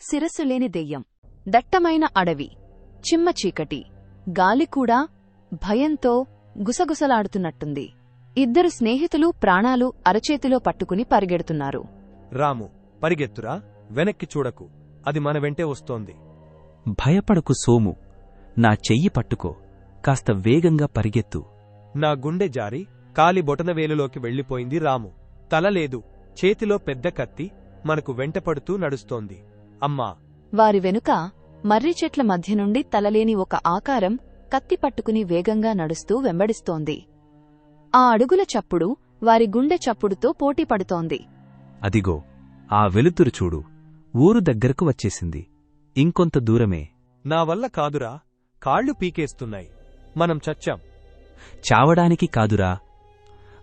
శిరస్సు లేని దెయ్యం. దట్టమైన అడవి. చిమ్మ చీకటి. గాలి కూడా భయంతో గుసగుసలాడుతున్నట్టుంది. ఇద్దరు స్నేహితులు ప్రాణాలు అరచేతిలో పట్టుకుని పరిగెడుతున్నారు. రాము పరిగెత్తురా. వెనక్కి చూడకు. అది మన వెంటే వస్తోంది. భయపడకు సోము. నా చెయ్యి పట్టుకో. కాస్త వేగంగా పరిగెత్తు. నా గుండె జారి కాలి బొటనవేలులోకి వెళ్ళిపోయింది రాము. తల లేదు. చేతిలో పెద్ద కత్తి మనకు వెంటపడుతూ నడుస్తోంది. అమ్మా. వారి వెనుక మర్రి చెట్ల మధ్య నుండి తలలేని ఒక ఆకారం కత్తి పట్టుకుని వేగంగా నడుస్తూ వెంబడిస్తోంది. ఆ అడుగుల చప్పుడు వారి గుండె చప్పుడుతో పోటీపడుతోంది అదిగో ఆ వెలుతురు చూడు. ఊరు దగ్గరకు వచ్చేసింది. ఇంకొంత దూరమే. నా వల్ల కాదురా. కాళ్ళు పీకేస్తున్నాయి. మనం చచ్చాం. చావడానికి కాదురా.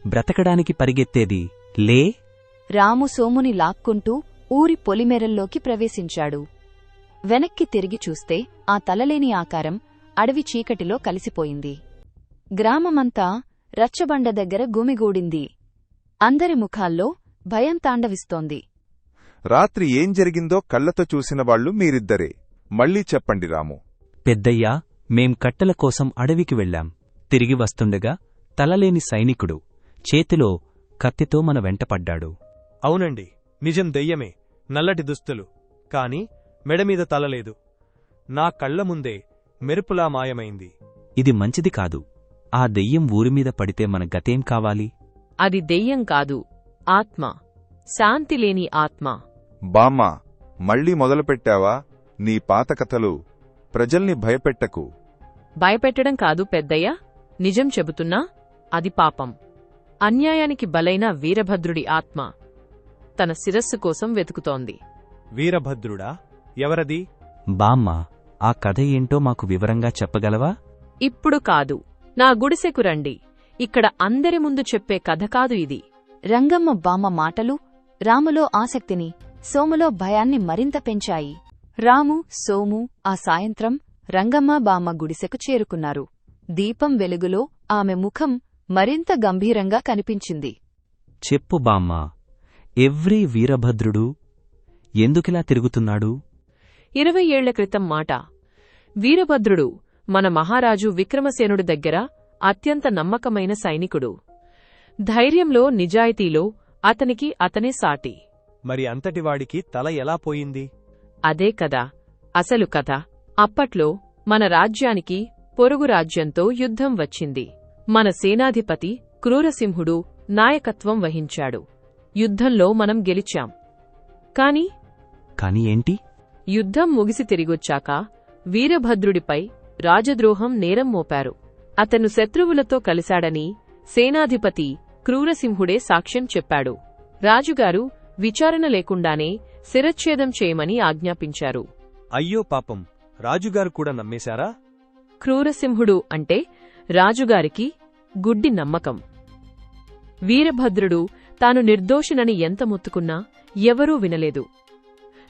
బ్రతకడానికి పరిగెత్తేది లే. రాము సోముని లాక్కుంటూ ఊరి పొలిమేరల్లోకి ప్రవేశించాడు. వెనక్కి తిరిగి చూస్తే ఆ తలలేని ఆకారం అడవి చీకటిలో కలిసిపోయింది. గ్రామమంతా రచ్చబండ దగ్గర గుమిగూడింది. అందరి ముఖాల్లో భయం తాండవిస్తోంది. రాత్రి ఏం జరిగిందో కళ్ళతో చూసిన వాళ్ళు మీరిద్దరే. మళ్ళీ చెప్పండి రాము. పెద్దయ్యా మేం కట్టెల కోసం అడవికి వెళ్ళాం. తిరిగి వస్తుండగా తలలేని సైనికుడు చేతిలో కత్తితో మన వెంటపడ్డాడు అవునండి నిజం దెయ్యమే నల్లటి దుస్తులు. కాని మెడమీద తలలేదు నా కళ్ళ ముందే మెరుపులా మాయమైంది. ఇది మంచిది కాదు. ఆ దెయ్యం ఊరిమీద పడితే మన గతేం కావాలి? అది దెయ్యం కాదు ఆత్మ. శాంతిలేని ఆత్మ. బామ్మా మళ్ళీ మొదలుపెట్టావా? నీ పాత కథలు ప్రజల్ని భయపెట్టకు. భయపెట్టడం కాదు పెద్దయ్య నిజం చెబుతున్నా అది పాపం. అన్యాయానికి బలైన వీరభద్రుడి ఆత్మ. తన శిరస్సు కోసం వెతుకుతోంది. వీరభద్రుడా ఎవరది? బామ్మ ఆ కథ ఏంటో మాకు వివరంగా చెప్పగలవా? ఇప్పుడు కాదు. నా గుడిసెకు రండి. ఇక్కడ అందరి ముందు చెప్పే కథ కాదు ఇది. రంగమ్మ బామ్మ మాటలు రాములో ఆసక్తిని సోములో భయాన్ని మరింత పెంచాయి. రాము సోము ఆ సాయంత్రం రంగమ్మ బామ్మ గుడిసెకు చేరుకున్నారు. దీపం వెలుగులో ఆమె ముఖం మరింత గంభీరంగా కనిపించింది. చెప్పు బామ్మ ఎవ్రీ వీరభద్రుడు ఎందుకిలా తిరుగుతున్నాడు? ఇరవై ఏళ్ళ క్రితం మాట. వీరభద్రుడు మన మహారాజు విక్రమసేనుడి దగ్గర అత్యంత నమ్మకమైన సైనికుడు. ధైర్యంలో నిజాయితీలో అతనికి అతనే సాటి. మరి అంతటివాడికి తల ఎలా పోయింది? అదే కదా అసలు కథ. అప్పట్లో మన రాజ్యానికి పొరుగు రాజ్యంతో యుద్ధం వచ్చింది. మన సేనాధిపతి క్రూరసింహుడు నాయకత్వం వహించాడు. యుద్ధంలో మనం గెలిచాం. కాని కాని ఏంటి? యుద్ధం ముగిసి తిరిగొచ్చాక వీరభద్రుడిపై రాజద్రోహం నేరం మోపారు. అతను శత్రువులతో కలిశాడని సేనాధిపతి క్రూరసింహుడే సాక్ష్యం చెప్పాడు. రాజుగారు విచారణ లేకుండానే శిరచ్ఛేదం చేయమని ఆజ్ఞాపించారు. అయ్యో పాపం రాజుగారు కూడా నమ్మేశారా? క్రూరసింహుడు అంటే రాజుగారికి గుడ్డి నమ్మకం. వీరభద్రుడు తాను నిర్దోషినని ఎంత మొత్తుకున్నా ఎవరూ వినలేదు.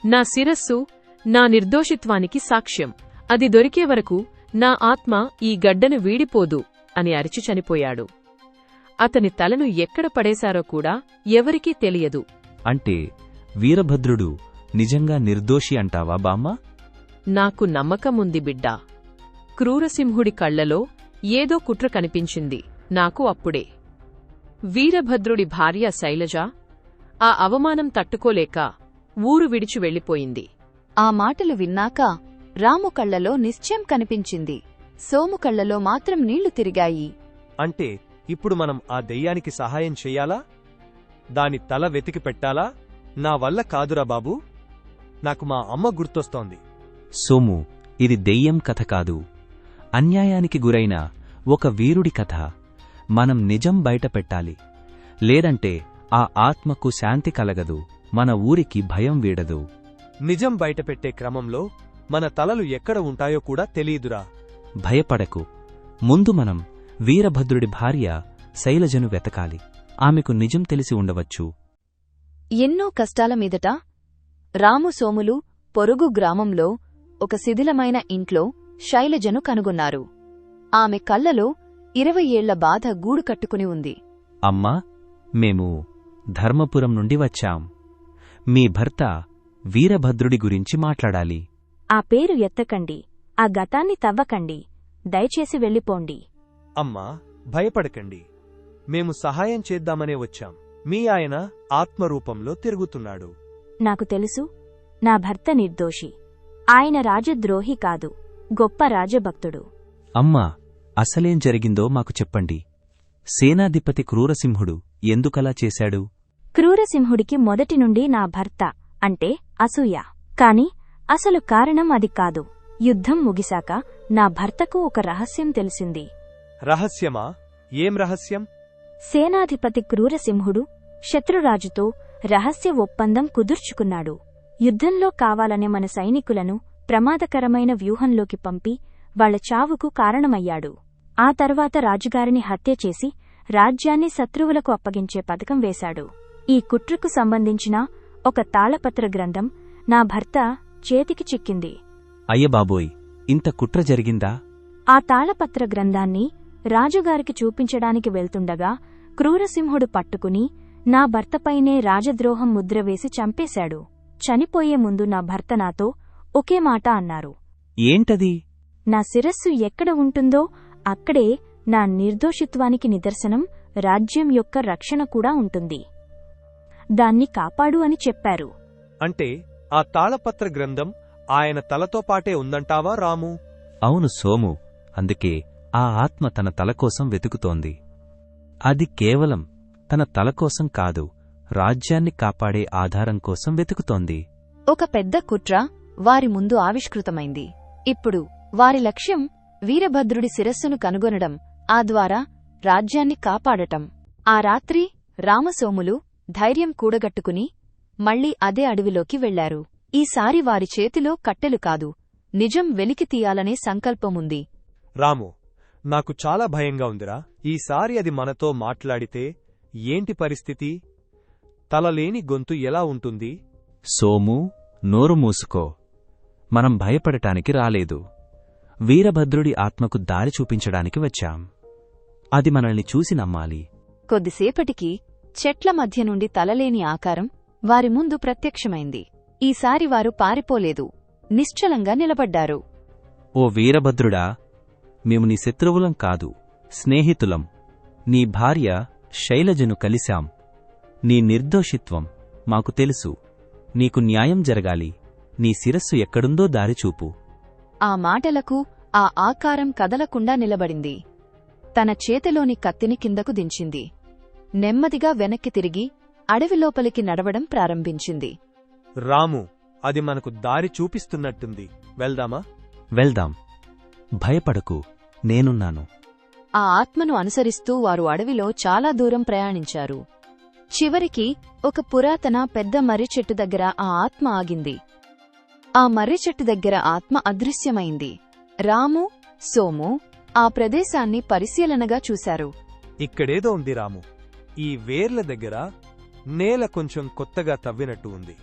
నా శిరస్సు నా నిర్దోషిత్వానికి సాక్ష్యం. అది దొరికే వరకు నా ఆత్మ ఈ గడ్డను వీడిపోదు అని అరిచి చనిపోయాడు. అతని తలను ఎక్కడ పడేశారో కూడా ఎవరికీ తెలియదు. అంటే వీరభద్రుడు నిజంగా నిర్దోషి అంటావా బామ్మ? నాకు నమ్మకముంది బిడ్డా. క్రూరసింహుడి కళ్ళలో ఏదో కుట్ర కనిపించింది. నాకు అప్పుడే. వీరభద్రుడి భార్య శైలజ ఆ అవమానం తట్టుకోలేక ఊరు విడిచి వెళ్ళిపోయింది. ఆ మాటలు విన్నాక రాము కళ్ళలో నిశ్చయం కనిపించింది. సోము కళ్ళలో మాత్రం నీళ్ళు తిరిగాయి. అంటే ఇప్పుడు మనం ఆ దెయ్యానికి సహాయం చెయ్యాలా దాని తల వెతికి పెట్టాలా? నా వల్ల కాదురా బాబూ. నాకు మా అమ్మ గుర్తొస్తోంది. సోము ఇది దెయ్యం కథ కాదు. అన్యాయానికి గురైన ఒక వీరుడి కథ. మనం నిజం బయట పెట్టాలి. లేదంటే ఆ ఆత్మకు శాంతి కలగదు మన ఊరికి భయం వీడదు. నిజం బయటపెట్టే క్రమంలో మన తలలు ఎక్కడ ఉంటాయో కూడా తెలీదురా భయపడకు. ముందు మనం వీరభద్రుడి భార్య శైలజను వెతకాలి. ఆమెకు నిజం తెలిసి ఉండవచ్చు. ఎన్నో కష్టాల మీదట రాము సోములు పొరుగు గ్రామంలో ఒక శిథిలమైన ఇంట్లో శైలజను కనుగొన్నారు. ఆమె కళ్ళలో ఇరవై ఏళ్ళ బాధ గూడు కట్టుకుని ఉంది. అమ్మా మేము ధర్మపురం నుండి వచ్చాం. మీ భర్త వీరభద్రుడి గురించి మాట్లాడాలి. ఆ పేరు ఎత్తకండి ఆ గతాన్ని తవ్వకండి దయచేసి వెళ్ళిపోండి. అమ్మా భయపడకండి. మేము సహాయం చేద్దామనే వచ్చాం. మీ ఆయన ఆత్మరూపంలో తిరుగుతున్నాడు. నాకు తెలుసు నా భర్త నిర్దోషి. ఆయన రాజద్రోహి కాదు గొప్ప రాజభక్తుడు. అమ్మా అసలేం జరిగిందో మాకు చెప్పండి. సేనాధిపతి క్రూరసింహుడు ఎందుకలా చేశాడు? క్రూరసింహుడికి మొదటి నుండి నా భర్త అంటే అసూయ. కాని అసలు కారణం అది కాదు. యుద్ధం ముగిశాక నా భర్తకు ఒక రహస్యం తెలిసింది. రహస్యమా? ఏం రహస్యం? సేనాధిపతి క్రూరసింహుడు శత్రురాజుతో రహస్య ఒప్పందం కుదుర్చుకున్నాడు. యుద్ధంలో కావాలనే మన సైనికులను ప్రమాదకరమైన వ్యూహంలోకి పంపి వాళ్ళ చావుకు కారణమయ్యాడు. ఆ తర్వాత రాజుగారిని హత్య చేసి రాజ్యాన్ని శత్రువులకు అప్పగించే పథకం వేశాడు. ఈ కుట్రకు సంబంధించిన ఒక తాళపత్ర గ్రంథం నా భర్త చేతికి చిక్కింది. అయ్యబాబోయ్ ఇంత కుట్ర జరిగిందా? ఆ తాళపత్ర గ్రంథాన్ని రాజుగారికి చూపించడానికి వెళ్తుండగా క్రూరసింహుడు పట్టుకుని నా భర్తపైనే రాజద్రోహం ముద్ర వేసి చంపేశాడు. చనిపోయే ముందు నా భర్త నాతో ఒకే మాట అన్నారు. ఏంటది? నా శిరస్సు ఎక్కడ ఉంటుందో అక్కడే నా నిర్దోషిత్వానికి నిదర్శనం రాజ్యం యొక్క రక్షణ కూడా ఉంటుంది. దాన్ని కాపాడు అని చెప్పారు. అంటే ఆ తాళపత్ర గ్రంథం ఆయన తలతో పాటే ఉందంటావా రాము? అవును సోము అందుకే ఆ ఆత్మ తన తల కోసం వెతుకుతోంది. అది కేవలం తన తల కోసం కాదు రాజ్యాన్ని కాపాడే ఆధారం కోసం వెతుకుతోంది. ఒక పెద్ద కుట్ర వారి ముందు ఆవిష్కృతమైంది. ఇప్పుడు వారి లక్ష్యం వీరభద్రుడి శిరస్సును కనుగొనడం ఆ ద్వారా రాజ్యాన్ని కాపాడటం. ఆ రాత్రి రామసోములు ధైర్యం కూడగట్టుకుని మళ్ళీ అదే అడవిలోకి వెళ్ళారు. ఈసారి వారి చేతిలో కట్టెలు కాదు నిజం వెలికి తీయాలనే సంకల్పముంది. రాము నాకు చాలా భయంగా ఉందిరా. ఈసారి అది మనతో మాట్లాడితే ఏంటి పరిస్థితి? తలలేని గొంతు ఎలా ఉంటుంది? సోము నోరు మూసుకో. మనం భయపడటానికి రాలేదు. వీరభద్రుడి ఆత్మకు దారి చూపించడానికి వచ్చాం. అది మనల్ని చూసి నమ్మాలి. కొద్దిసేపటికి చెట్ల మధ్య నుండి తలలేని ఆకారం వారి ముందు ప్రత్యక్షమైంది. ఈసారి వారు పారిపోలేదు. నిశ్చలంగా నిలబడ్డారు. ఓ వీరభద్రుడా మేము నీ శత్రువులం కాదు స్నేహితులం. నీ భార్య శైలజను కలిశాం. నీ నిర్దోషిత్వం మాకు తెలుసు. నీకు న్యాయం జరగాలి. నీ శిరస్సు ఎక్కడుందో దారిచూపు ఆ మాటలకు ఆ ఆకారం కదలకుండా నిలబడింది. తన చేతిలోని కత్తిని కిందకు దించింది. నెమ్మదిగా వెనక్కి తిరిగి అడవిలోపలికి నడవడం ప్రారంభించింది. రాము అది మనకు దారి చూపిస్తున్నట్టుంది. వెళ్దామా? వెళ్దాం. భయపడకు. నేనున్నాను. ఆ ఆత్మను అనుసరిస్తూ వారు అడవిలో చాలా దూరం ప్రయాణించారు. చివరికి ఒక పురాతన పెద్ద మర్రి చెట్టు దగ్గర ఆ ఆత్మ ఆగింది. ఆ మర్రి చెట్టు దగ్గర ఆత్మ అదృశ్యమైంది. రాము సోము ఆ ప్రదేశాన్ని పరిశీలనగా చూశారు. ఇక్కడేదో ఉంది రాము. ఈ వేర్ల దగ్గర నేల కొంచెం కొత్తగా తవ్వినట్టు ఉంది.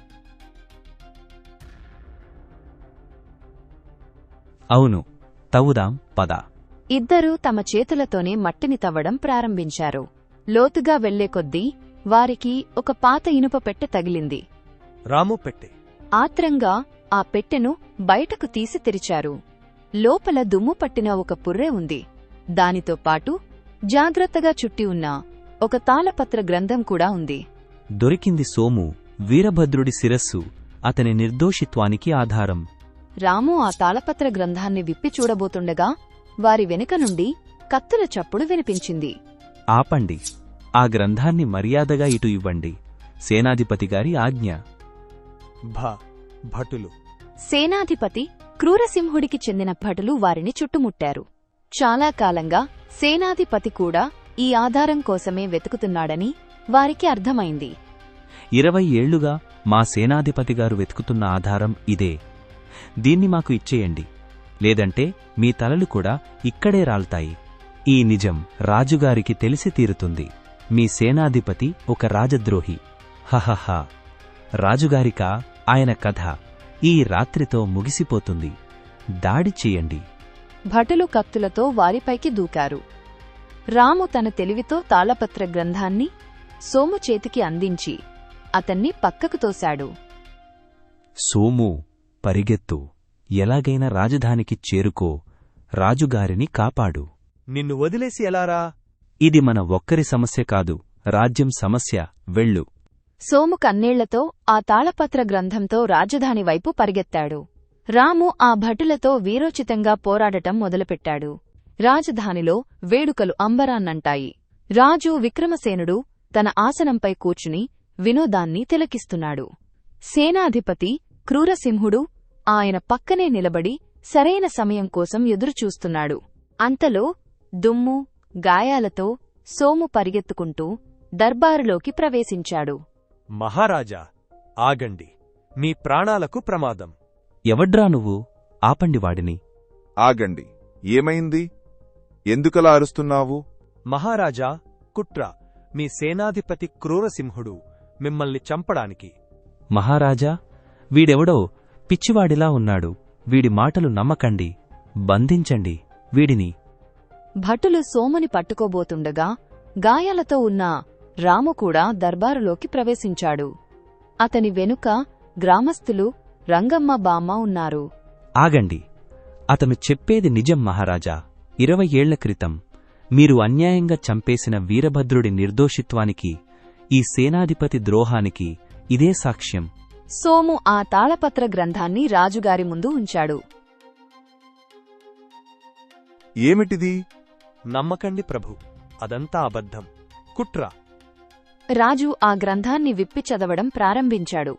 అవును తవ్వుదాం పద. ఇద్దరూ తమ చేతులతోనే మట్టిని తవ్వడం ప్రారంభించారు. లోతుగా వెళ్ళే కొద్దీ వారికి ఒక పాత ఇనుప పెట్టె తగిలింది. రాము పెట్టే. ఆత్రంగా ఆ పెట్టెను బయటకు తీసి తెరిచారు. లోపల దుమ్ము పట్టిన ఒక పుర్రె ఉంది. దానితో పాటు జాగ్రత్తగా చుట్టి ఉన్న ఒక తాళపత్ర గ్రంథం కూడా ఉంది. దొరికింది సోము వీరభద్రుడి శిరస్సు అతని నిర్దోషిత్వానికి ఆధారం. రాము ఆ తాళపత్ర గ్రంథాన్ని విప్పి చూడబోతుండగా వారి వెనుక నుండి కత్తుల చప్పుడు వినిపించింది. ఆపండి. ఆ గ్రంథాన్ని మర్యాదగా ఇటు ఇవ్వండి. సేనాధిపతి గారి ఆజ్ఞ. భ భటులు. సేనాధిపతి క్రూరసింహుడికి చెందిన భటులు వారిని చుట్టుముట్టారు. చాలా కాలంగా సేనాధిపతి కూడా ఈ ఆధారం కోసమే వెతుకుతున్నాడని వారికి అర్థమైంది. ఇరవై ఏళ్ళుగా మా సేనాధిపతిగారు వెతుకుతున్న ఆధారం ఇదే. దీన్ని మాకు ఇచ్చేయండి. లేదంటే మీ తలలు కూడా ఇక్కడే రాల్తాయి. ఈ నిజం రాజుగారికి తెలిసి తీరుతుంది. మీ సేనాధిపతి ఒక రాజద్రోహి. హహహ. రాజుగారికా ఆయన కథ. ఈ రాత్రితో ముగిసిపోతుంది. దాడి చెయ్యండి భటులు కత్తులతో వారిపైకి దూకారు. రాము తన తెలివితో తాళపత్ర గ్రంథాన్ని సోము చేతికి అందించి అతన్ని పక్కకు తోశాడు. సోము పరిగెత్తు. ఎలాగైనా రాజధానికి చేరుకో. రాజుగారిని కాపాడు. నిన్ను వదిలేసి ఎలారా ఇది మన ఒక్కరి సమస్య కాదు. రాజ్యం సమస్య. వెళ్ళు. సోము కన్నేళ్ళతో ఆ తాళపత్ర గ్రంథంతో రాజధాని వైపు పరిగెత్తాడు. రాము ఆ భటులతో వీరోచితంగా పోరాడటం మొదలుపెట్టాడు. రాజధానిలో వేడుకలు అంబరాన్నంటాయి. రాజు విక్రమసేనుడు తన ఆసనంపై కూర్చుని వినోదాన్ని తిలకిస్తున్నాడు. సేనాధిపతి క్రూరసింహుడు ఆయన పక్కనే నిలబడి సరైన సమయం కోసం ఎదురుచూస్తున్నాడు. అంతలో దుమ్ము గాయాలతో సోము పరిగెత్తుకుంటూ దర్బారులోకి ప్రవేశించాడు. మహారాజా ఆగండి. మీ ప్రాణాలకు ప్రమాదం. ఎవడ్రా నువ్వు? ఆపండి వాడిని. ఆగండి. ఏమైంది? ఎందుకలా అరుస్తున్నావు? మహారాజా కుట్ర. మీ సేనాధిపతి క్రూరసింహుడు మిమ్మల్ని చంపడానికి. మహారాజా వీడెవడో పిచ్చివాడిలా ఉన్నాడు. వీడి మాటలు నమ్మకండి. బంధించండి వీడిని. భటులు సోముని పట్టుకోబోతుండగా గాయాలతో ఉన్న రాము కూడా దర్బారులోకి ప్రవేశించాడు. అతని వెనుక గ్రామస్థులు రంగమ్మ బామ్మ ఉన్నారు. ఆగండి. అతను చెప్పేది నిజం మహారాజా. ఇరవై ఏళ్ళ క్రితం మీరు అన్యాయంగా చంపేసిన వీరభద్రుడి నిర్దోషిత్వానికి ఈ సేనాధిపతి ద్రోహానికి ఇదే సాక్ష్యం. సోము ఆ తాళపత్ర గ్రంథాన్ని రాజుగారి ముందు ఉంచాడు. ఏమిటిది? నమ్మకండి ప్రభు. అదంతా అబద్ధం. కుట్ర. రాజు ఆ గ్రంథాన్ని విప్పి చదవడం ప్రారంభించాడు.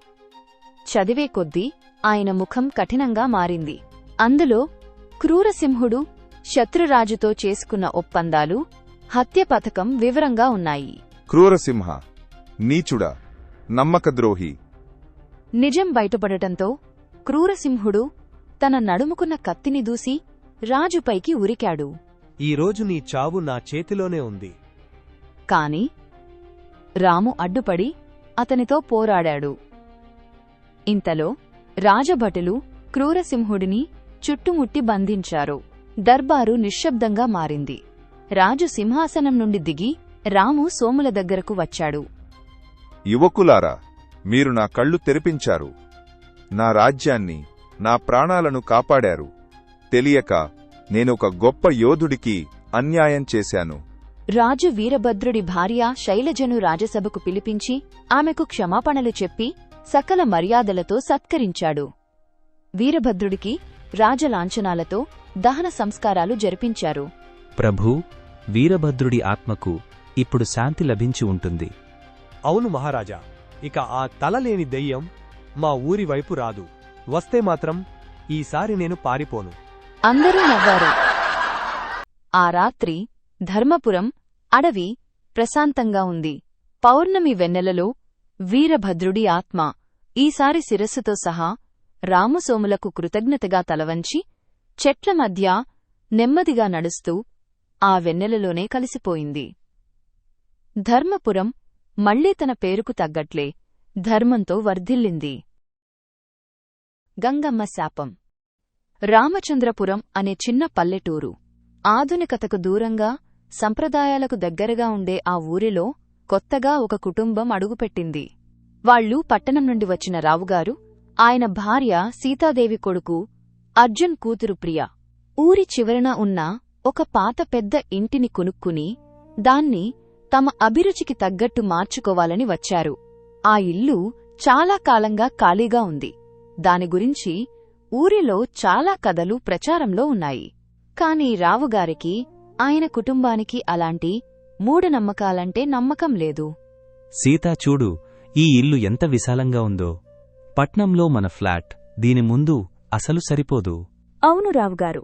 చదివే కొద్దీ ఆయన ముఖం కఠినంగా మారింది. అందులో క్రూరసింహుడు శత్రురాజుతో చేసుకున్న ఒప్పందాలు హత్య పథకం వివరంగా ఉన్నాయి. క్రూరసింహ నీచుడా నమ్మకద్రోహి. నిజం బయటపడటంతో క్రూరసింహుడు తన నడుముకున్న కత్తిని దూసి రాజుపైకి ఉరికాడు. ఈరోజు నీ చావు నా చేతిలోనే ఉంది. కాని రాము అడ్డుపడి అతనితో పోరాడాడు. ఇంతలో రాజభటులు క్రూరసింహుడిని చుట్టుముట్టి బంధించారు. దర్బారు నిశ్శబ్దంగా మారింది. రాజు సింహాసనం నుండి దిగి రాము సోముల దగ్గరకు వచ్చాడు. యువకులారా మీరు నా కళ్ళు తెరిపించారు. నా రాజ్యాన్ని నా ప్రాణాలను కాపాడారు. తెలియక నేనొక గొప్ప యోధుడికి అన్యాయం చేశాను. రాజు వీరభద్రుడి భార్య శైలజను రాజసభకు పిలిపించి ఆమెకు క్షమాపణలు చెప్పి సకల మర్యాదలతో సత్కరించాడు. వీరభద్రుడికి రాజలాంఛనాలతో దహన సంస్కారాలు జరిపించారు. ప్రభూ వీరభద్రుడి ఆత్మకు ఇప్పుడు శాంతి లభించి ఉంటుంది. అవును మహారాజా ఇక ఆ తలలేని దెయ్యం మా ఊరి వైపు రాదు. వస్తే మాత్రం ఈసారి నేను పారిపోను. అందరూ నవ్వారు. ఆ రాత్రి ధర్మపురం అడవి ప్రశాంతంగా ఉంది. పౌర్ణమి వెన్నెలలో వీరభద్రుడి ఆత్మ ఈసారి శిరస్సుతో సహా రామసోములకు కృతజ్ఞతగా తలవంచి చెట్ల మధ్య నెమ్మదిగా నడుస్తూ ఆ వెన్నెలలోనే కలిసిపోయింది. ధర్మపురం మళ్ళీ తన పేరుకు తగ్గట్లే ధర్మంతో వర్ధిల్లింది. గంగమ్మ శాపం. రామచంద్రపురం అనే చిన్న పల్లెటూరు ఆధునికతకు దూరంగా సంప్రదాయాలకు దగ్గరగా ఉండే ఆ ఊరిలో కొత్తగా ఒక కుటుంబం అడుగుపెట్టింది. వాళ్ళు పట్టణం నుండి వచ్చిన రావుగారు ఆయన భార్య సీతాదేవి కొడుకు అర్జున్ కూతురు ప్రియ. ఊరి చివరన ఉన్న ఒక పాత పెద్ద ఇంటిని కొనుక్కుని దాన్ని తమ అభిరుచికి తగ్గట్టు మార్చుకోవాలని వచ్చారు. ఆ ఇల్లు చాలా కాలంగా ఖాళీగా ఉంది. దాని గురించి ఊరిలో చాలా కథలు ప్రచారంలో ఉన్నాయి. కాని రావుగారికి ఆయన కుటుంబానికి అలాంటి మూఢనమ్మకాలంటే నమ్మకం లేదు. సీతా చూడు ఈ ఇల్లు ఎంత విశాలంగా ఉందో. పట్నంలో మన ఫ్లాట్ దీని ముందు అసలు సరిపోదు. అవును రావుగారు.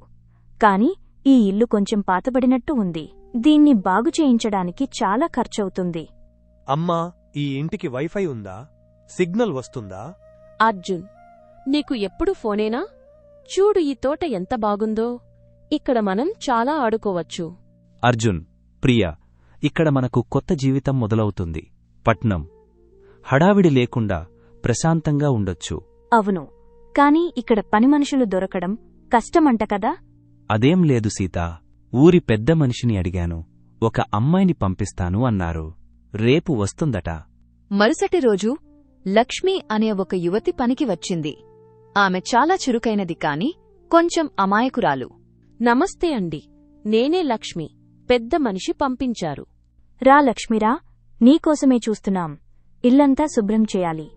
కాని ఈ ఇల్లు కొంచెం పాతబడినట్టు ఉంది. దీన్ని బాగు చేయించడానికి చాలా ఖర్చవుతుంది. అమ్మా ఈ ఇంటికి వైఫై ఉందా? సిగ్నల్ వస్తుందా? అర్జున్ నీకు ఎప్పుడు ఫోనేనా? చూడు ఈ తోట ఎంత బాగుందో. ఇక్కడ మనం చాలా ఆడుకోవచ్చు. అర్జున్ ప్రియా ఇక్కడ మనకు కొత్త జీవితం మొదలవుతుంది. పట్నం. హడావిడి లేకుండా ప్రశాంతంగా ఉండొచ్చు. అవును. కాని ఇక్కడ పని మనుషులు దొరకడం కష్టమంట కదా? అదేం లేదు సీతా. ఊరి పెద్ద మనిషిని అడిగాను. ఒక అమ్మాయిని పంపిస్తాను అన్నారు. రేపు వస్తుందట. మరుసటి రోజు లక్ష్మి అనే ఒక యువతి పనికి వచ్చింది. ఆమె చాలా చురుకైనది కాని కొంచెం అమాయకురాలు. నమస్తే అండి. నేనే లక్ష్మి. పెద్ద మనిషి పంపించారు. రా లక్ష్మిరా నీకోసమే చూస్తున్నాం. ఇల్లంతా శుభ్రం చేయాలి.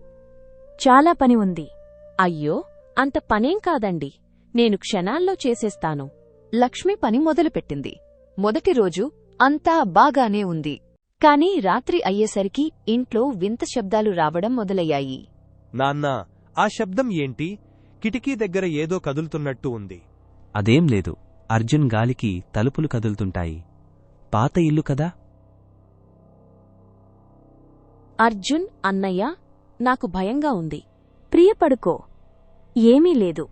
చాలా పని ఉంది. అయ్యో అంత పనేం కాదండి. నేను క్షణాల్లో చేసేస్తాను. లక్ష్మి పని మొదలుపెట్టింది. మొదటి రోజు అంతా బాగానే ఉంది. కాని రాత్రి అయ్యేసరికి ఇంట్లో వింత శబ్దాలు రావడం మొదలయ్యాయి. నాన్నా ఆ శబ్దం ఏంటి? కిటికీ దగ్గర ఏదో కదులుతున్నట్టు ఉంది. అదేం లేదు. అర్జున్ గాలికి తలుపులు కదులుతుంటాయి. పాత ఇల్లు కదా? అర్జున్ అన్నయ్య నాకు భయంగా ఉంది. ప్రియపడుకో. ఏమీ లేదు.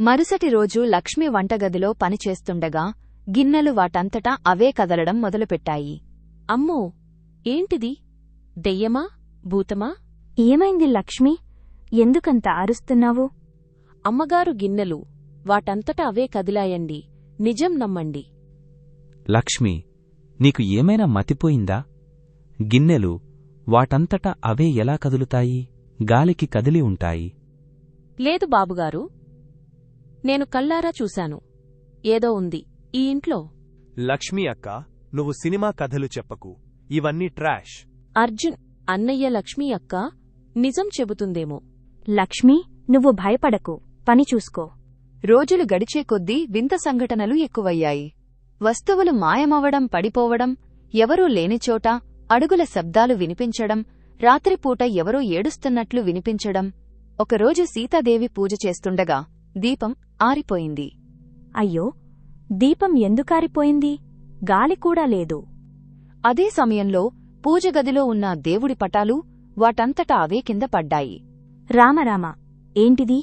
మరుసటి రోజు లక్ష్మి వంటగదిలో పనిచేస్తుండగా గిన్నెలు వాటంతటా అవే కదలడం మొదలుపెట్టాయి. అమ్మో! ఏంటిది? దెయ్యమా? భూతమా? ఏమైంది లక్ష్మి? ఎందుకంత అరుస్తున్నావు? అమ్మగారు గిన్నెలు వాటంతట అవే కదిలాయండి. నిజం నమ్మండి. లక్ష్మి నీకు ఏమైనా మతిపోయిందా? గిన్నెలు వాటంతట అవే ఎలా కదులుతాయి? గాలికి కదిలి ఉంటాయి. లేదు బాబుగారు నేను కళ్ళారా చూశాను. ఏదో ఉంది. ఈ ఇంట్లో? లక్ష్మి అక్క నువ్వు సినిమా కథలు చెప్పకు. ఇవన్నీ ట్రాష్. అర్జున్ అన్నయ్య లక్ష్మీ అక్క నిజం చెబుతుందేమో. లక్ష్మి నువ్వు భయపడకు. పని చూసుకో. రోజులు గడిచే కొద్దీ వింత సంఘటనలు ఎక్కువయ్యాయి. వస్తువులు మాయమవడం పడిపోవడం ఎవరూ లేనిచోట అడుగుల శబ్దాలు వినిపించడం రాత్రిపూట ఎవరో ఏడుస్తున్నట్లు వినిపించడం. ఒకరోజు సీతాదేవి పూజ చేస్తుండగా దీపం ఆరిపోయింది. అయ్యో! దీపం ఎందుకారిపోయింది? గాలి కూడా లేదు. అదే సమయంలో పూజగదిలో ఉన్న దేవుడి పటాలు వాటంతటా అవే కింద పడ్డాయి. రామరామ ఏంటిది?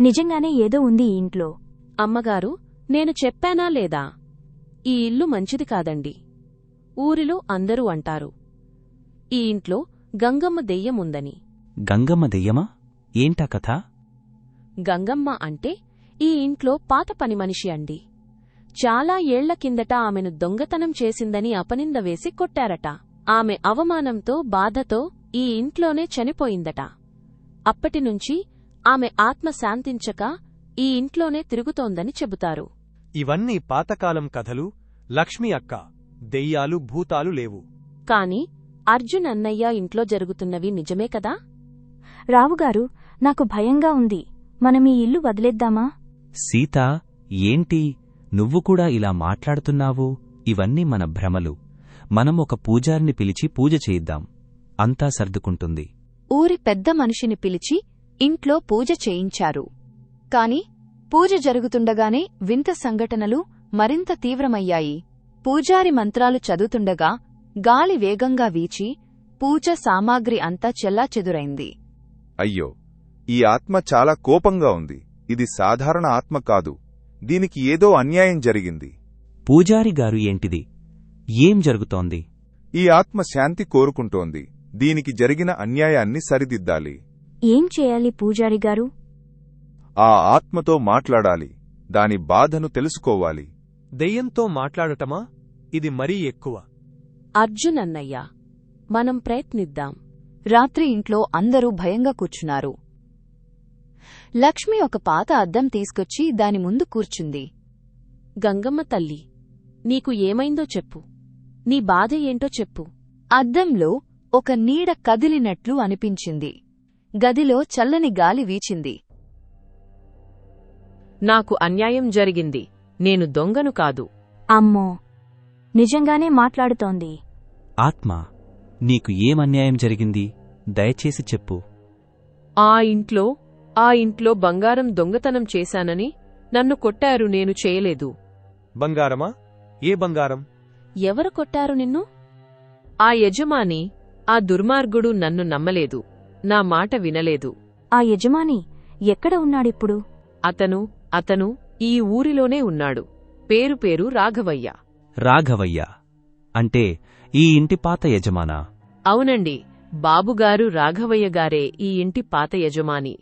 నిజంగానే ఏదో ఉంది ఈ ఇంట్లో. అమ్మగారు నేను చెప్పానా లేదా? ఈ ఇల్లు మంచిది కాదండి. ఊరిలో అందరూ అంటారు ఈ ఇంట్లో గంగమ్మ దెయ్యముందని గంగమ్మ దెయ్యమా? ఏంటా కథ? గంగమ్మ అంటే ఈ ఇంట్లో పాత పని మనిషి అండి. చాలా ఏళ్ళ కిందట ఆమెను దొంగతనం చేసిందని అపనింద వేసి కొట్టారట. ఆమె అవమానంతో బాధతో ఈ ఇంట్లోనే చనిపోయిందట. అప్పటినుంచి ఆమె ఆత్మ శాంతించక ఈ ఇంట్లోనే తిరుగుతోందని చెబుతారు. ఇవన్నీ పాతకాలం కథలు లక్ష్మి అక్క దెయ్యాలు భూతాలు లేవు. కాని అర్జున్ అన్నయ్య ఇంట్లో జరుగుతున్నవి నిజమే కదా? రావుగారు నాకు భయంగా ఉంది. మనం ఈ ఇల్లు వదిలేద్దామా? సీత ఏంటి? నువ్వు కూడా ఇలా మాట్లాడుతున్నావు? ఇవన్నీ మన భ్రమలు. మనం ఒక పూజారిని పిలిచి పూజ చేయిద్దాం. అంతా సర్దుకుంటుంది. ఊరి పెద్ద మనిషిని పిలిచి ఇంట్లో పూజ చేయించారు. కాని పూజ జరుగుతుండగానే వింత సంఘటనలు మరింత తీవ్రమయ్యాయి. పూజారి మంత్రాలు చదువుతుండగా గాలి వేగంగా వీచి పూజ సామాగ్రి అంతా చెల్లాచెదురైంది అయ్యో ఈ ఆత్మ చాలా కోపంగా ఉంది. ఇది సాధారణ ఆత్మ కాదు. దీనికి ఏదో అన్యాయం జరిగింది. పూజారి గారు ఏంటిది? ఏం జరుగుతోంది? ఈ ఆత్మ శాంతి కోరుకుంటోంది. దీనికి జరిగిన అన్యాయాన్ని సరిదిద్దాలి. ఏం చేయాలి పూజారి గారు? ఆ ఆత్మతో మాట్లాడాలి దాని బాధను తెలుసుకోవాలి. దెయ్యంతో మాట్లాడటమా? ఇది మరీ ఎక్కువ. అర్జున్ అన్నయ్య మనం ప్రయత్నిద్దాం. రాత్రి ఇంట్లో అందరూ భయంగా కూర్చున్నారు. లక్ష్మి ఒక పాత అద్దం తీసుకొచ్చి దాని ముందు కూర్చుంది. గంగమ్మ తల్లి నీకు ఏమైందో చెప్పు. నీ బాధ ఏంటో చెప్పు. అద్దంలో ఒక నీడ కదిలినట్లు అనిపించింది. గదిలో చల్లని గాలి వీచింది. నాకు అన్యాయం జరిగింది. నేను దొంగను కాదు. అమ్మో! నిజంగానే మాట్లాడుతోంది. ఆత్మ నీకు ఏం అన్యాయం జరిగింది? దయచేసి చెప్పు. ఆ ఇంట్లో ఆ ఇంట్లో బంగారం దొంగతనం చేశానని నన్ను కొట్టారు నేను చేయలేదు. బంగారమా? ఏ బంగారం? ఎవరు కొట్టారు నిన్ను? ఆ యజమాని ఆ దుర్మార్గుడు నన్ను నమ్మలేదు. నా మాట వినలేదు. ఆ యజమాని ఎక్కడ ఉన్నాడిప్పుడు? అతను అతను ఈ ఊరిలోనే ఉన్నాడు. పేరు పేరు రాఘవయ్య. రాఘవయ్య. అంటే ఈ ఇంటి పాత యజమానా? అవునండి బాబుగారు రాఘవయ్య గారే ఈ ఇంటి పాత యజమాని.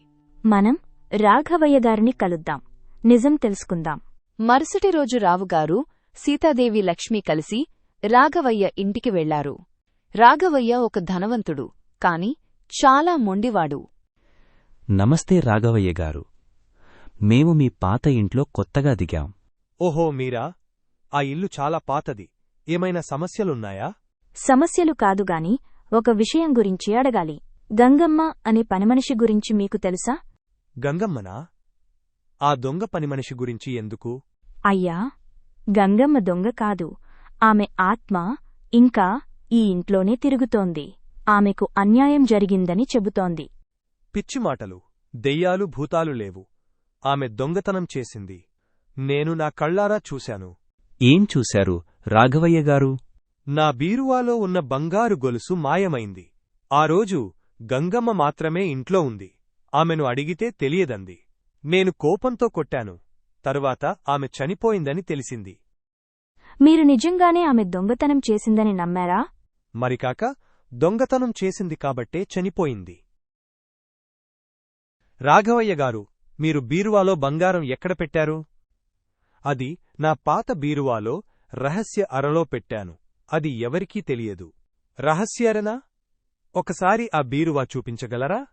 మనం రాఘవయ్య గారిని కలుద్దాం. నిజం తెలుసుకుందాం. మరుసటి రోజు రావుగారు సీతాదేవి లక్ష్మి కలిసి రాఘవయ్య ఇంటికి వెళ్ళారు. రాఘవయ్య ఒక ధనవంతుడు కాని చాలా మొండివాడు. నమస్తే రాఘవయ్య గారు. మేము మీ పాత ఇంట్లో కొత్తగా దిగాం. ఓహో మీరా? ఆ ఇల్లు చాలా పాతది. ఏమైనా సమస్యలున్నాయా? సమస్యలు కాదుగాని ఒక విషయం గురించి అడగాలి. గంగమ్మ అనే పనిమనిషి గురించి మీకు తెలుసా? గంగమ్మనా? ఆ దొంగ పనిమనిషి గురించి ఎందుకు? అయ్యా గంగమ్మ దొంగ కాదు. ఆమె ఆత్మ ఇంకా ఈ ఇంట్లోనే తిరుగుతోంది. ఆమెకు అన్యాయం జరిగిందని చెబుతోంది. పిచ్చి మాటలు దెయ్యాలు భూతాలు లేవు. ఆమె దొంగతనం చేసింది. నేను నా కళ్ళారా చూశాను. ఏం చూశారు రాఘవయ్య గారు? నా బీరువాలో ఉన్న బంగారు గొలుసు మాయమైంది. ఆ రోజు గంగమ్మ మాత్రమే ఇంట్లో ఉంది. ఆమెను అడిగితే తెలియదంది. నేను కోపంతో కొట్టాను. తరువాత ఆమె చనిపోయిందని తెలిసింది. మీరు నిజంగానే ఆమె దొంగతనం చేసిందని నమ్మారా? మరికాక దొంగతనం చేసింది కాబట్టే చనిపోయింది. రాఘవయ్య గారు మీరు బీరువాలో బంగారం ఎక్కడ పెట్టారు? అది నా పాత బీరువాలో రహస్య అరలో పెట్టాను. అది ఎవరికీ తెలియదు. రహస్యరనా? ఒకసారి ఆ బీరువా చూపించగలరా?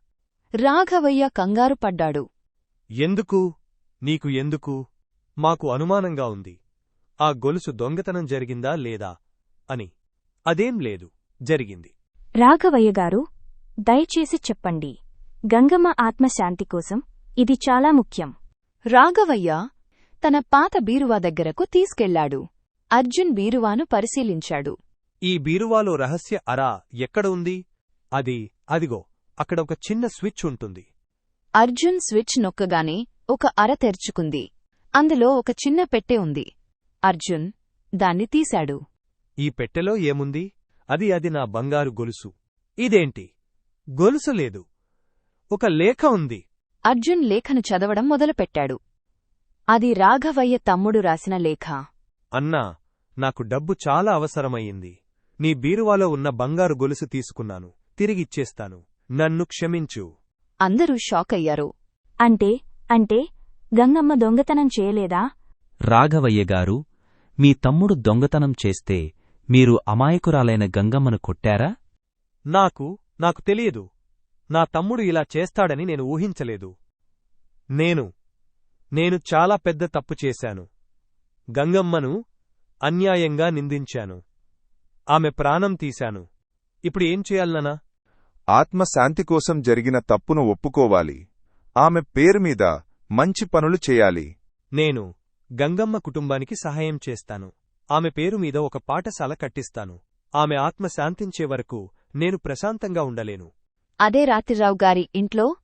రాఘవయ్య కంగారు పడ్డాడు. ఎందుకు? నీకు ఎందుకు? మాకు అనుమానంగా ఉంది. ఆ గొలుసు దొంగతనం జరిగిందా లేదా? అని. అదేం లేదు. జరిగింది. రాఘవయ్య గారు దయచేసి చెప్పండి. గంగమ్మ ఆత్మశాంతి కోసం ఇది చాలా ముఖ్యం. రాఘవయ్య తన పాత బీరువా దగ్గరకు తీసుకెళ్ళాడు. అర్జున్ బీరువాను పరిశీలించాడు. ఈ బీరువాలో రహస్య అరా ఎక్కడ ఉంది? అది అదిగో అక్కడ ఒక చిన్న స్విచ్ ఉంటుంది. అర్జున్ స్విచ్ నొక్కగానే ఒక అర తెరుచుకుంది. అందులో ఒక చిన్న పెట్టె ఉంది. అర్జున్ దాన్ని తీశాడు. ఈ పెట్టెలో ఏముంది? అది అది నా బంగారు గొలుసు. ఇదేంటి? గొలుసు లేదు. ఒక లేఖ ఉంది. అర్జున్ లేఖను చదవడం మొదలుపెట్టాడు. అది రాఘవయ్య తమ్ముడు రాసిన లేఖ. అన్నా నాకు డబ్బు చాలా అవసరమయ్యింది. నీ బీరువాలో ఉన్న బంగారు గొలుసు తీసుకున్నాను. తిరిగిచ్చేస్తాను నన్ను క్షమించు. అందరూ షాకయ్యారు అంటే అంటే గంగమ్మ దొంగతనం చేయలేదా? రాఘవయ్య గారు మీ తమ్ముడు దొంగతనం చేస్తే మీరు అమాయకురాలైన గంగమ్మను కొట్టారా? నాకు నాకు తెలియదు. నా తమ్ముడు ఇలా చేస్తాడని నేను ఊహించలేదు. నేను నేను చాలా పెద్ద తప్పు చేశాను. గంగమ్మను అన్యాయంగా నిందించాను. ఆమె ప్రాణం తీశాను. ఇప్పుడు ఏం చేయాలనా ఆత్మ శాంతి కోసం జరిగిన తప్పును ఒప్పుకోవాలి. ఆమె పేరు మీద మంచి పనులు చేయాలి. నేను గంగమ్మ కుటుంబానికి సహాయం చేస్తాను. ఆమె పేరు మీద ఒక పాఠశాల కట్టిస్తాను. ఆమె ఆత్మ శాంతించే వరకు నేను ప్రశాంతంగా ఉండలేను. అదే రాత్రిరావు గారి ఇంట్లో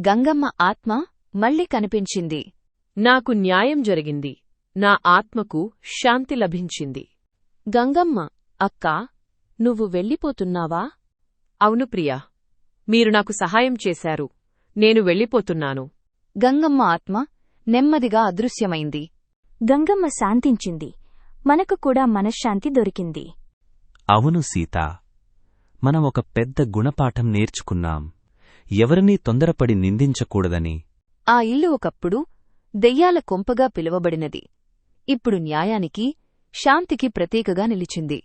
గంగమ్మ ఆత్మ మళ్ళీ కనిపించింది. నాకు న్యాయం జరిగింది. నా ఆత్మకు శాంతి లభించింది. గంగమ్మ అక్కా నువ్వు వెళ్ళిపోతున్నావా? అవును ప్రియా. మీరు నాకు సహాయం చేశారు. నేను వెళ్ళిపోతున్నాను. గంగమ్మ ఆత్మ నెమ్మదిగా అదృశ్యమైంది. గంగమ్మ శాంతించింది. మనకు కూడా మనశ్శాంతి దొరికింది. అవును సీత. మనం ఒక పెద్ద గుణపాఠం నేర్చుకున్నాం. ఎవరినీ తొందరపడి నిందించకూడదని. ఆ ఇల్లు ఒకప్పుడు దెయ్యాల కొంపగా పిలువబడినది. ఇప్పుడు న్యాయానికి శాంతికి ప్రతీకగా నిలిచింది.